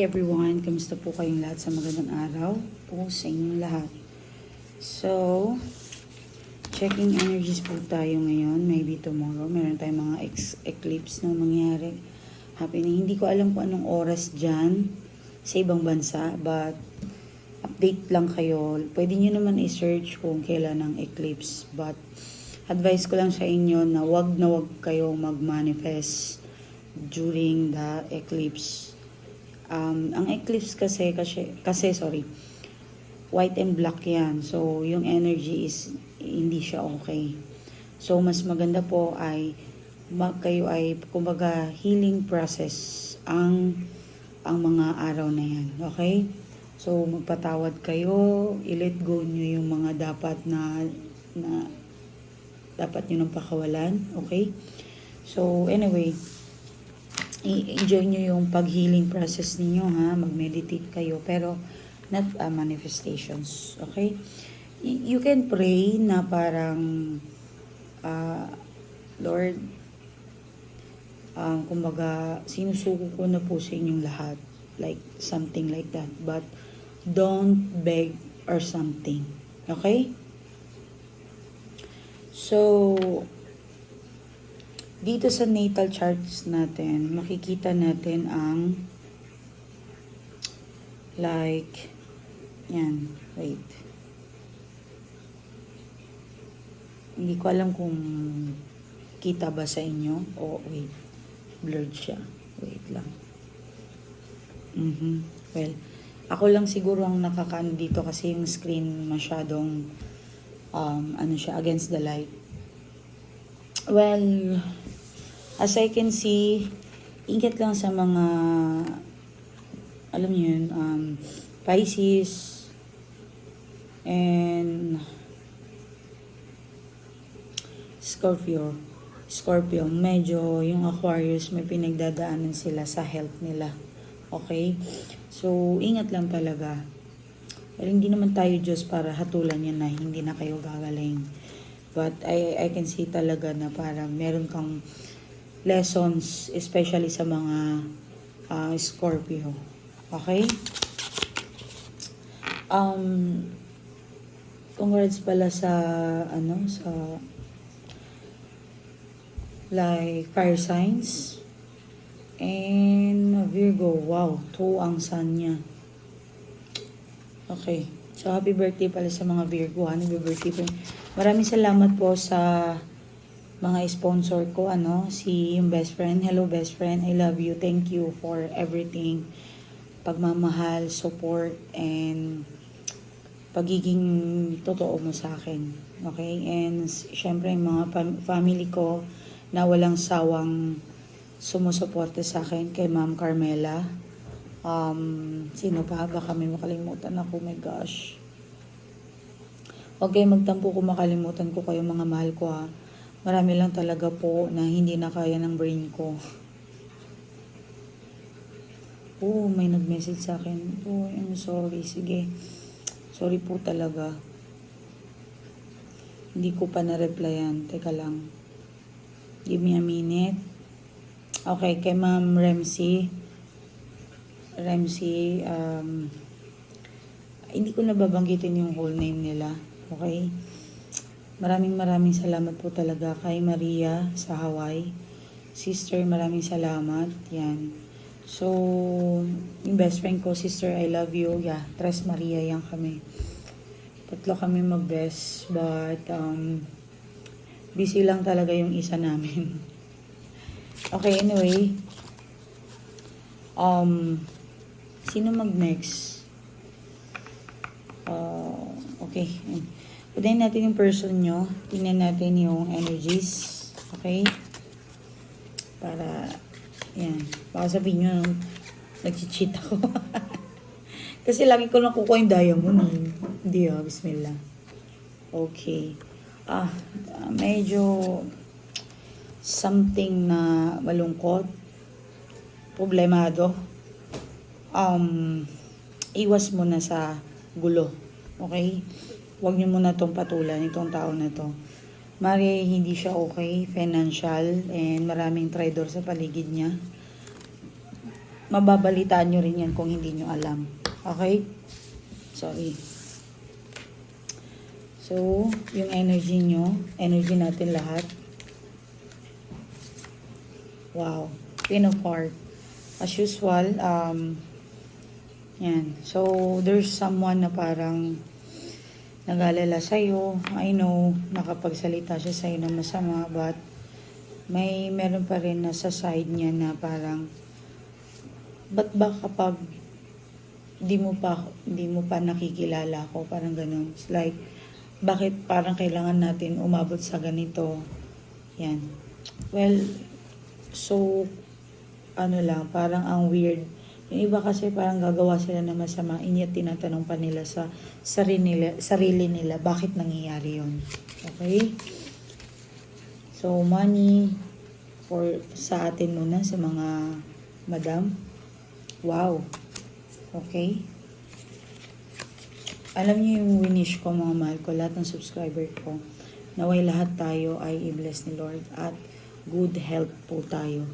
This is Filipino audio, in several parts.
everyone, kamusta po kayong lahat sa magandang araw po sa inyong lahat. So, checking energies po tayo ngayon, maybe tomorrow. Meron tayong mga ex- eclipse na mangyari. Happening. Hindi ko alam kung anong oras dyan sa ibang bansa, but update lang kayo. Pwede nyo naman i-search kung kailan ang eclipse, but advice ko lang sa inyo na wag na wag kayo mag-manifest during the eclipse um, ang eclipse kasi, kasi, kasi sorry, white and black yan. So, yung energy is, hindi siya okay. So, mas maganda po ay, mag, kayo ay, kumbaga, healing process ang, ang mga araw na yan. Okay? So, magpatawad kayo, i-let go nyo yung mga dapat na, na, dapat nyo nang pakawalan. Okay? So, anyway, i-enjoy nyo yung pag-healing process ninyo ha, mag-meditate kayo, pero not uh, manifestations, okay? Y- you can pray na parang, uh, Lord, um, kumbaga, sinusuko ko na po sa inyong lahat, like something like that, but don't beg or something, okay? So, dito sa natal charts natin, makikita natin ang like, yan, wait. Hindi ko alam kung kita ba sa inyo. O, wait. Blurred siya. Wait lang. Mhm. Well, ako lang siguro ang nakakaano dito kasi yung screen masyadong um, ano siya, against the light. Well, as I can see, ingat lang sa mga, alam niyo yun, um, Pisces, and Scorpio. Scorpio, medyo yung Aquarius, may pinagdadaanan sila sa health nila. Okay? So, ingat lang talaga. Pero hindi naman tayo Diyos para hatulan yan na hindi na kayo gagaling. But I, I can see talaga na parang meron kang lessons, especially sa mga uh, Scorpio. Okay? Um, congrats pala sa, ano, sa, like, fire signs. And Virgo, wow, 2 ang sun niya. Okay. So, happy birthday pala sa mga Virgo. Ha? Happy birthday. Maraming salamat po sa mga sponsor ko. Ano, si yung best friend. Hello, best friend. I love you. Thank you for everything. Pagmamahal, support, and pagiging totoo mo sa akin. Okay? And syempre, yung mga fam- family ko na walang sawang sumusuporta sa akin kay Ma'am Carmela. Um, sino pa? Baka may makalimutan ako. Oh my gosh. Kayo magtampo kung makalimutan ko kayo mga mahal ko ha. Marami lang talaga po na hindi na kaya ng brain ko. Oh, may nag-message sa akin. Oh, I'm sorry. Sige. Sorry po talaga. Hindi ko pa na-replyan. Teka lang. Give me a minute. Okay, kay Ma'am Remcy. Remcy, um, hindi ko nababanggitin yung whole name nila. Okay? Maraming maraming salamat po talaga kay Maria sa Hawaii. Sister, maraming salamat. Yan. So, yung best friend ko, sister, I love you. Yeah, Tres Maria yan kami. Tatlo kami mag-best, but um, busy lang talaga yung isa namin. okay, anyway. Um, sino mag-next? Uh, okay. Pudayin natin yung person nyo. Tingnan natin yung energies. Okay? Para, yan. Baka sabihin nyo, nag-cheat ako. Kasi lagi ko nakukuha yung diamond. eh. Hindi ah, bismillah. Okay. Ah, medyo something na malungkot. Problemado. Um, iwas mo na sa gulo. Okay? Huwag niyo muna tong patulan, itong tao na to. Mari, hindi siya okay, financial, and maraming trader sa paligid niya. mababalitaan nyo rin yan kung hindi nyo alam. Okay? Sorry. So, yung energy nyo, energy natin lahat. Wow. Pin. As usual, um, yan. So, there's someone na parang nag-alala sa'yo. I know, nakapagsalita siya sa'yo na masama, but may meron pa rin na sa side niya na parang ba't ba kapag di mo pa di mo pa nakikilala ko parang ganun. It's like bakit parang kailangan natin umabot sa ganito? Yan. Well so ano lang parang ang weird yung iba kasi parang gagawa sila ng masama inyat tinatanong pa nila sa sarili nila, sarili nila bakit nangyayari yun okay So, money for sa atin muna, sa mga madam. Wow. Okay. Alam niyo yung winish ko mga mahal ko, lahat ng subscriber ko, naway lahat tayo ay i-bless ni Lord at good health po tayo.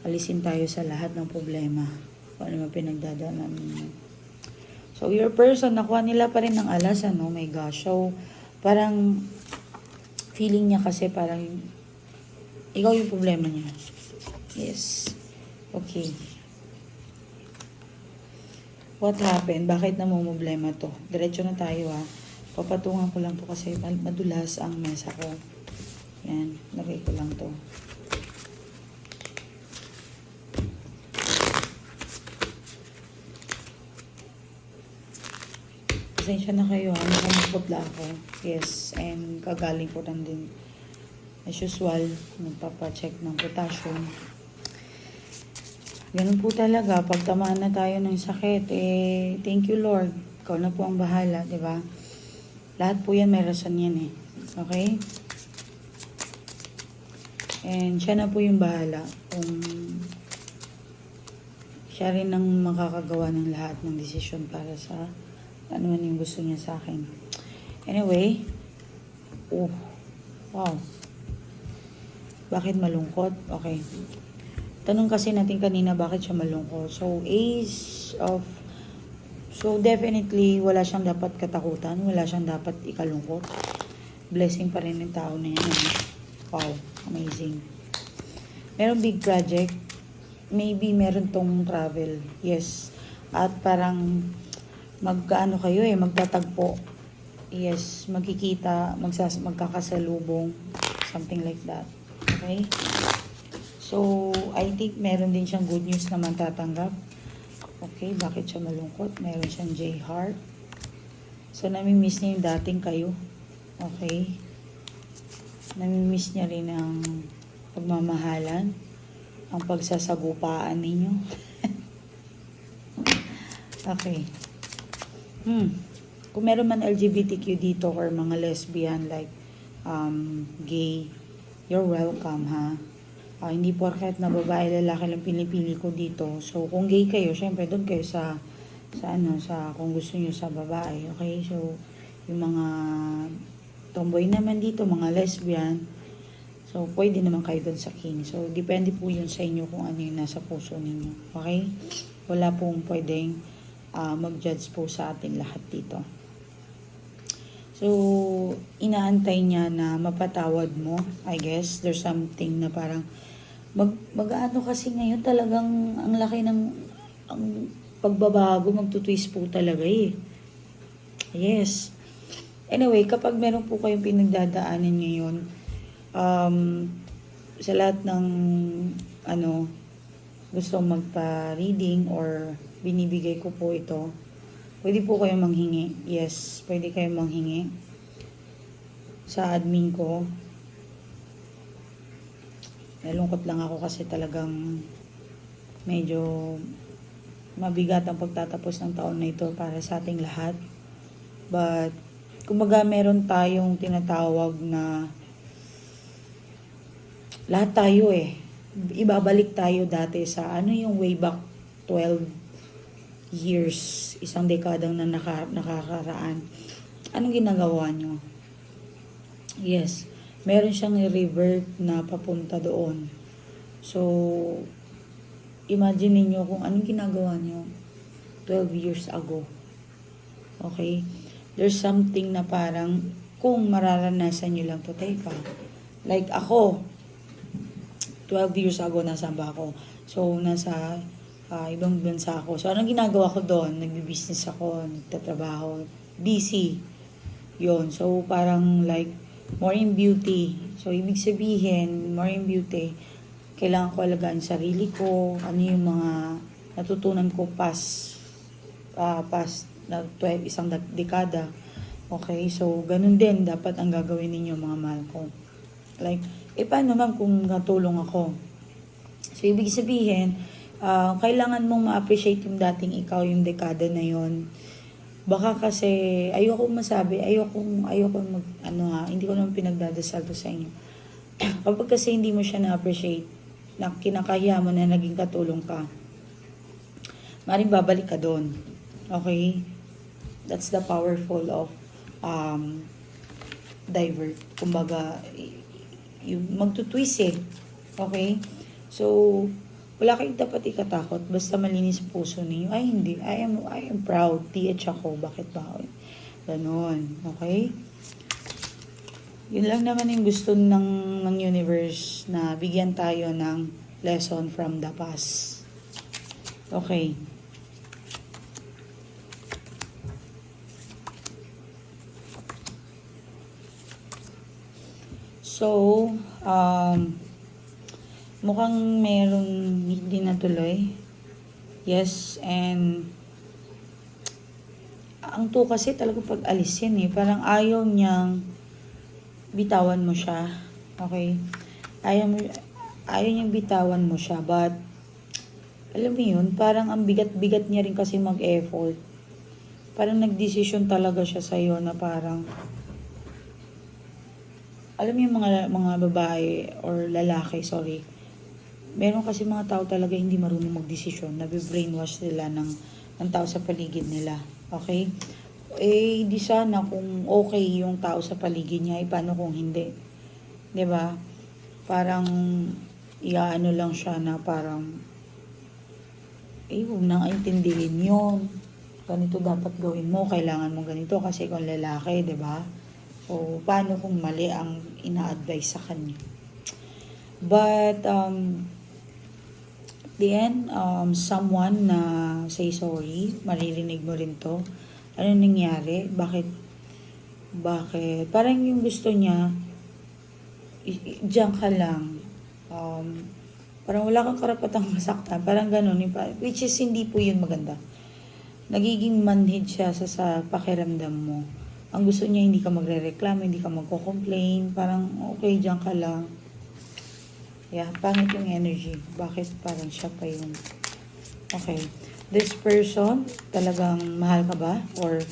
Alisin tayo sa lahat ng problema. Kung ano pinagdadaanan ninyo. So, your person, nakuha nila pa rin ng alas, ano? My gosh. So, parang feeling niya kasi parang ikaw yung problema niya. Yes. Okay. What happened? Bakit na mo problema to? Diretso na tayo ha. Papatungan ko lang to kasi madulas ang mesa ko. Yan. Lagay ko lang to. Pasensya na kayo ha. Nakamuputla ako. Yes. And kagaling ko lang din as usual, nagpapacheck ng potassium. Ganun po talaga, pag tamaan na tayo ng sakit, eh, thank you Lord. Ikaw na po ang bahala, di ba? Lahat po yan may rason yan eh. Okay? And siya na po yung bahala. Kung siya rin ang makakagawa ng lahat ng desisyon para sa ano man yung gusto niya sa akin. Anyway, oh, wow. Bakit malungkot? Okay. Tanong kasi natin kanina bakit siya malungkot. So, Ace of... So, definitely, wala siyang dapat katakutan. Wala siyang dapat ikalungkot. Blessing pa rin ng tao na yan. Wow. Amazing. Meron big project. Maybe meron tong travel. Yes. At parang magkaano kayo eh, magtatagpo. Yes, magkikita, magsas magkakasalubong, something like that. Okay? So, I think meron din siyang good news na matatanggap. Okay, bakit siya malungkot? Meron siyang J-Heart. So, nami-miss niya yung dating kayo. Okay? Nami-miss niya rin ang pagmamahalan, ang pagsasagupaan ninyo. okay. Hmm. Kung meron man LGBTQ dito or mga lesbian like um, gay, you're welcome ha. Ah, hindi porket na babae lalaki lang pinipili ko dito. So kung gay kayo, syempre doon kayo sa sa ano sa kung gusto niyo sa babae, okay? So yung mga tomboy naman dito, mga lesbian, so pwede naman kayo doon sa king. So depende po yun sa inyo kung ano yung nasa puso ninyo. Okay? Wala pong pwedeng ah, mag-judge po sa atin lahat dito. So, inaantay niya na mapatawad mo. I guess there's something na parang mag mag-ano kasi ngayon talagang ang laki ng ang pagbabago, magtutwist po talaga eh. Yes. Anyway, kapag meron po kayong pinagdadaanan ngayon, um, sa lahat ng ano, gusto magpa-reading or binibigay ko po ito, pwede po kayong manghingi. Yes, pwede kayong manghingi sa admin ko. Nalungkot lang ako kasi talagang medyo mabigat ang pagtatapos ng taon na ito para sa ating lahat. But, kumbaga meron tayong tinatawag na lahat tayo eh. Ibabalik tayo dati sa ano yung way back 12 years, isang dekadang na naka, nakakaraan. Anong ginagawa nyo? Yes, meron siyang revert na papunta doon. So, imagine niyo kung anong ginagawa niyo 12 years ago. Okay? There's something na parang kung mararanasan niyo lang to, teka. Like ako, 12 years ago, nasa ba ako? So, nasa ah, ibang bansa ako. So, anong ginagawa ko doon? Nagbi-business ako, nagtatrabaho, busy. Yon So, parang like, more in beauty. So, ibig sabihin, more in beauty, kailangan ko alagaan sarili ko, ano yung mga natutunan ko past, ah, past na 12, isang dekada. Okay, so ganun din dapat ang gagawin ninyo mga mahal ko. Like, eh paano naman kung natulong ako? So, ibig sabihin, ah, kailangan mong ma-appreciate yung dating ikaw, yung dekada na yon. Baka kasi, ayoko masabi, ayoko, ayoko mag, ano ha, hindi ko naman pinagdadasal to sa inyo. Kapag kasi hindi mo siya na-appreciate, na kinakahiya mo na naging katulong ka, maring babalik ka doon. Okay? That's the powerful of um, divert. Kumbaga, yung magtutwist eh. Okay? So, wala kayong dapat ikatakot. Basta malinis puso ninyo. Ay, hindi. I am, I am proud. TH ako. Bakit ba? Ganon. Okay? Yun lang naman yung gusto ng, ng universe na bigyan tayo ng lesson from the past. Okay. So, um, mukhang meron hindi natuloy. Yes, and ang to kasi talaga pag alis yan eh. Parang ayaw niyang bitawan mo siya. Okay? Ayaw, mo, ayaw niyang bitawan mo siya. But, alam mo yun, parang ang bigat-bigat niya rin kasi mag-effort. Parang nagdesisyon talaga siya sa'yo na parang, alam yung mga, mga babae or lalaki, sorry, meron kasi mga tao talaga hindi marunong magdesisyon, nabibrainwash sila ng, ng tao sa paligid nila. Okay? Eh, di sana kung okay yung tao sa paligid niya, eh, paano kung hindi? 'Di ba? Parang, iaano lang siya na parang, eh, huwag nang intindihin yun. Ganito dapat gawin mo, kailangan mo ganito kasi kung lalaki, ba? So, paano kung mali ang ina-advise sa kanya? But, um, the end, um, someone na say sorry, maririnig mo rin to. Ano nangyari? Bakit? Bakit? Parang yung gusto niya, diyan ka lang. Um, parang wala kang karapatang masaktan. Parang ganun. Which is, hindi po yun maganda. Nagiging manhid siya sa, sa pakiramdam mo. Ang gusto niya, hindi ka magre-reklamo, hindi ka magko-complain. Parang, okay, diyan ka lang. Yeah, pangit yung energy. Bakit parang siya pa yung... Okay. This person, talagang mahal ka ba? Or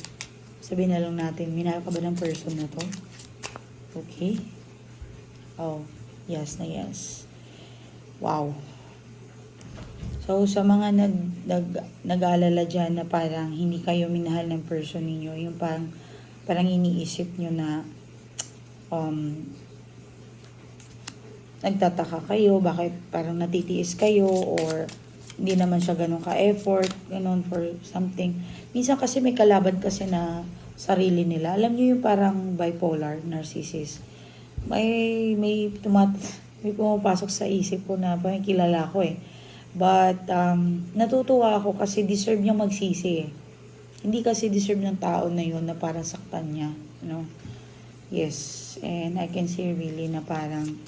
sabihin na lang natin, minahal ka ba ng person na to? Okay. Oh, yes na yes. Wow. So, sa mga nag, nag, nag-aalala dyan na parang hindi kayo minahal ng person ninyo, yung parang, parang iniisip nyo na um, nagtataka kayo, bakit parang natitiis kayo or hindi naman siya ganun ka-effort, ganun for something. Minsan kasi may kalaban kasi na sarili nila. Alam niyo yung parang bipolar, narcissist. May, may tumat, may pumapasok sa isip ko na parang kilala ko eh. But, um, natutuwa ako kasi deserve niyang magsisi eh. Hindi kasi deserve ng tao na yun na parang saktan niya. You know? Yes. And I can see really na parang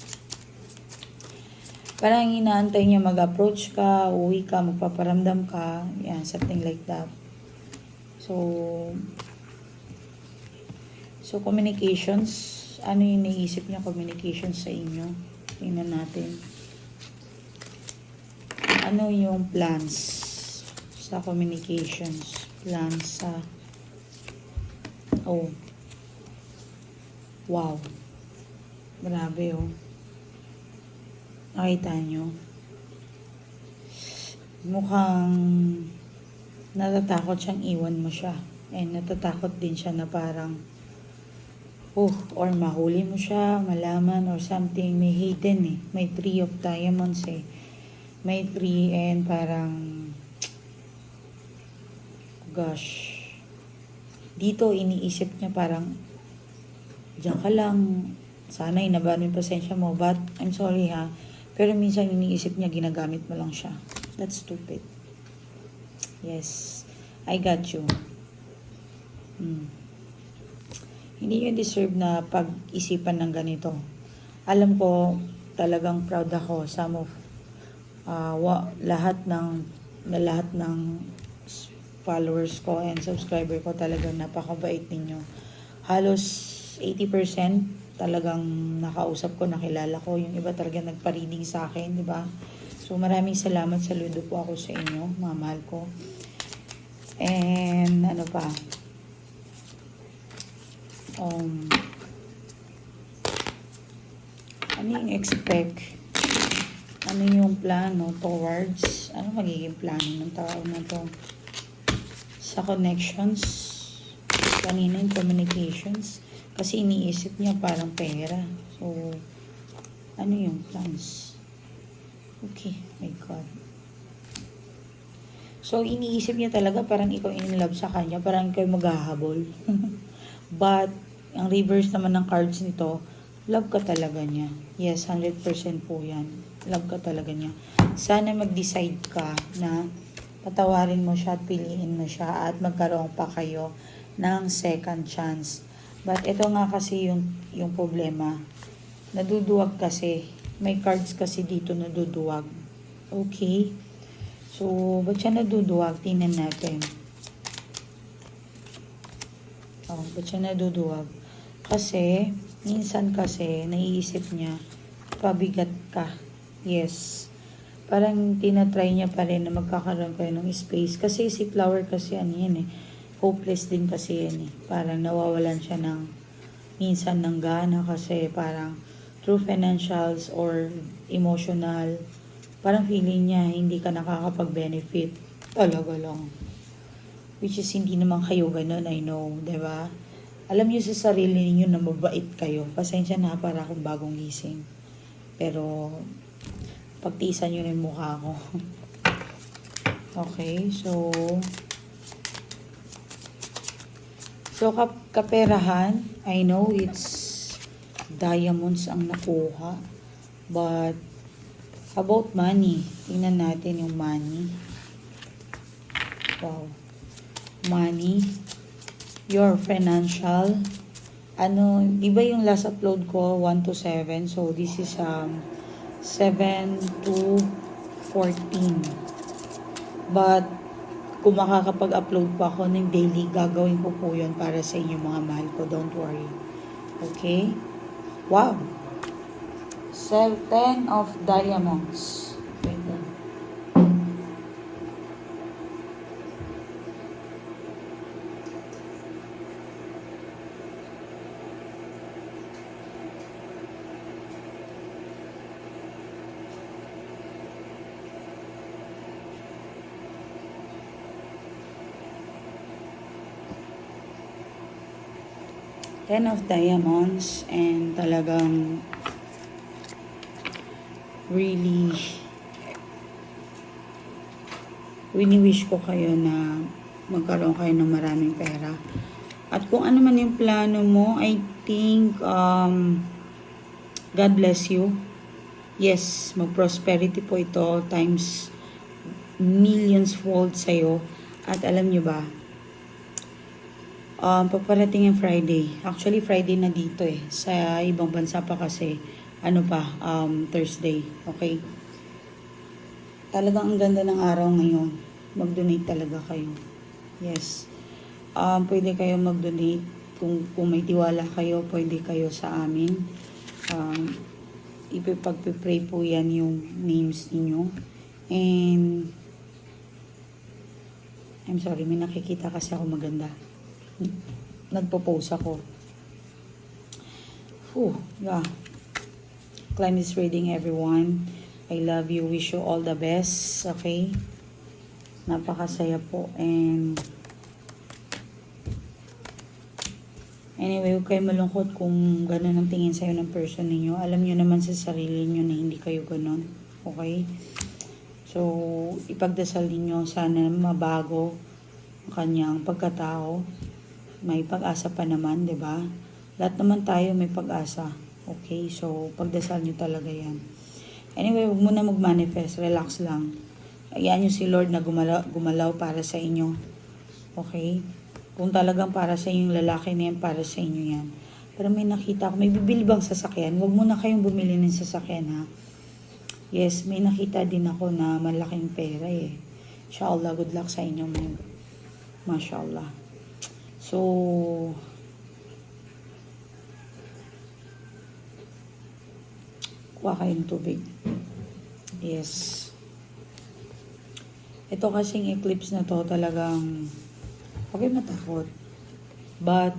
parang inaantay niya mag-approach ka, uwi ka, magpaparamdam ka, yan, something like that. So, so communications, ano yung naisip niya communications sa inyo? Tingnan natin. Ano yung plans sa communications? Plans sa, oh, wow, grabe oh. Nakita nyo? Mukhang natatakot siyang iwan mo siya. And natatakot din siya na parang, oh, or mahuli mo siya, malaman, or something. May hidden eh. May three of diamonds eh. May 3 and parang, gosh, dito iniisip niya parang, diyan ka lang, sana inabahan mo pasensya mo, but I'm sorry ha, pero minsan iniisip niya ginagamit mo lang siya. That's stupid. Yes, I got you. Hmm. Hindi yun deserve na pag-isipan ng ganito. Alam ko, talagang proud ako. Some of, uh, wa, lahat ng, na lahat ng followers ko and subscriber ko talagang napakabait ninyo. Halos 80% talagang nakausap ko, nakilala ko. Yung iba talaga nagparinig sa akin, di ba? So maraming salamat. Saludo po ako sa inyo, mga mahal ko. And ano pa? Um, ano yung expect? Ano yung plano towards? Ano magiging plano ng tao na to? Sa connections? Kanina yung communications? Kasi iniisip niya parang pera. So, ano yung plans? Okay, my God. So, iniisip niya talaga parang ikaw in love sa kanya, parang ikaw maghahabol. But, ang reverse naman ng cards nito, love ka talaga niya. Yes, 100% po yan. Love ka talaga niya. Sana mag-decide ka na patawarin mo siya at piliin mo siya at magkaroon pa kayo ng second chance. But ito nga kasi yung, yung problema. Naduduwag kasi. May cards kasi dito naduduwag. Okay? So, ba't siya naduduwag? Tingnan natin. Oh, ba't siya naduduwag? Kasi, minsan kasi, naiisip niya, pabigat ka. Yes. Parang tinatry niya pa rin na magkakaroon kayo ng space. Kasi si Flower kasi ano yan eh. Hopeless din kasi yan eh. Parang nawawalan siya ng minsan ng gana kasi parang through financials or emotional, parang feeling niya hindi ka nakakapag-benefit. Talaga lang. Which is hindi naman kayo ganun, I know, ba? Alam niyo sa sarili niyo na mabait kayo. Pasensya na para akong bagong gising. Pero pagtiisan niyo na yung mukha ko. okay, so So kap kaperahan, I know it's diamonds ang nakuha. But about money, tingnan natin yung money. Wow. Money, your financial, ano, di ba yung last upload ko, 1 to 7, so this is um, 7 to 14. But, kung makakapag-upload pa ako ng daily, gagawin ko po yun para sa inyo mga mahal ko, don't worry. Okay? Wow! So, 10 of diamonds. Wait lang. Ten of diamonds and talagang really wini-wish ko kayo na magkaroon kayo ng maraming pera. At kung ano man yung plano mo, I think um, God bless you. Yes, mag-prosperity po ito times millions fold sa'yo. At alam nyo ba, um, paparating yung Friday. Actually, Friday na dito eh. Sa ibang bansa pa kasi, ano pa, um, Thursday. Okay? Talagang ang ganda ng araw ngayon. Mag-donate talaga kayo. Yes. Um, pwede kayo mag-donate. Kung, kung may tiwala kayo, pwede kayo sa amin. Um, ipipagpipray po yan yung names ninyo. And, I'm sorry, may nakikita kasi ako maganda nagpo-post ako. Whew, yeah. Climb this reading, everyone. I love you. Wish you all the best. Okay? Napakasaya po. And anyway, huwag kayo malungkot kung gano'n ang tingin sa'yo ng person ninyo. Alam nyo naman sa sarili nyo na hindi kayo gano'n. Okay? So, ipagdasal ninyo sana mabago ang kanyang pagkatao. May pag-asa pa naman, 'di ba? Lahat naman tayo may pag-asa. Okay? So, pagdasal nyo talaga yan. Anyway, huwag mo na mag-manifest. Relax lang. Ayan yung si Lord na gumalaw, gumalaw para sa inyo. Okay? Kung talagang para sa inyo yung lalaki na yan, para sa inyo yan. Pero may nakita ako, may bibili bang sasakyan? Huwag mo na kayong bumili ng sasakyan ha. Yes, may nakita din ako na malaking pera eh. Inshallah, good luck sa inyo. May, mashallah. So, kuha kayong tubig. Yes. Ito kasing eclipse na to talagang okay matakot. But,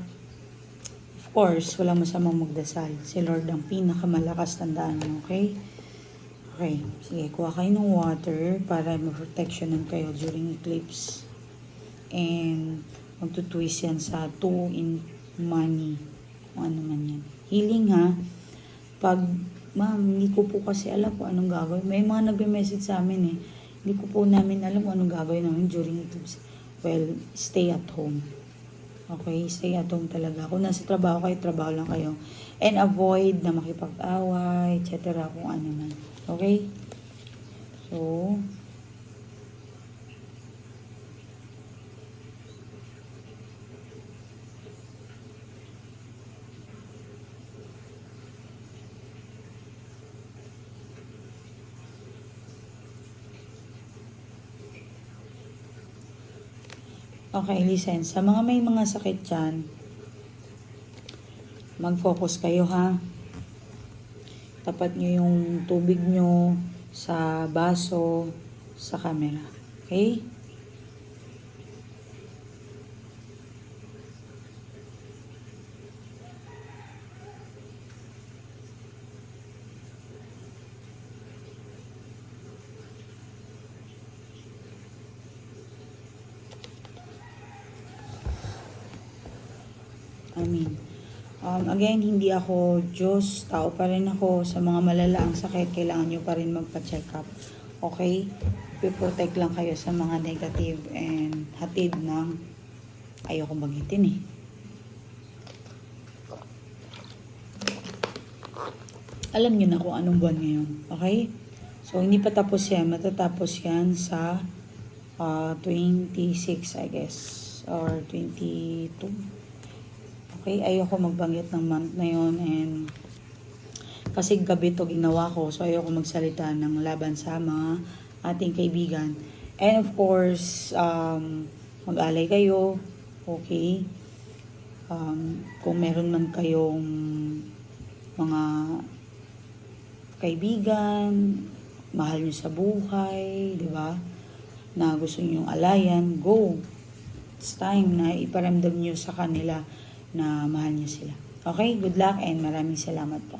of course, wala masamang magdasal. Si Lord ang pinakamalakas tandaan mo, okay? Okay, sige, kuha kayo ng water para ma-protectionan kayo during eclipse. And, magtutwist yan sa 2 in money. Kung ano man yan. Healing ha. Pag, ma'am, hindi ko po kasi alam kung anong gagawin. May mga nagbe-message sa amin eh. Hindi ko po namin alam kung anong gagawin namin during eclipse. Well, stay at home. Okay, stay at home talaga. Kung nasa trabaho kayo, trabaho lang kayo. And avoid na makipag-away, etc. kung ano man. Okay? So, Okay, listen. Sa mga may mga sakit dyan, mag-focus kayo ha. Tapat nyo yung tubig nyo sa baso, sa camera. Okay? Amin. Um, again, hindi ako Diyos, tao pa rin ako. Sa mga malalaang sakit, kailangan nyo pa rin magpa-check up. Okay? Piprotect lang kayo sa mga negative and hatid ng ayoko magitin eh. Alam nyo na kung anong buwan ngayon. Okay? So, hindi pa tapos yan. Matatapos yan sa uh, 26, I guess. Or 22. Okay, ayoko magbanggit ng month na yon and kasi gabi to ginawa ko so ayoko magsalita ng laban sa mga ating kaibigan. And of course, um, mag-alay kayo, okay? Um, kung meron man kayong mga kaibigan, mahal nyo sa buhay, di ba? Na gusto nyo alayan, go. It's time na iparamdam nyo sa kanila na mahal niyo sila. Okay, good luck and maraming salamat po.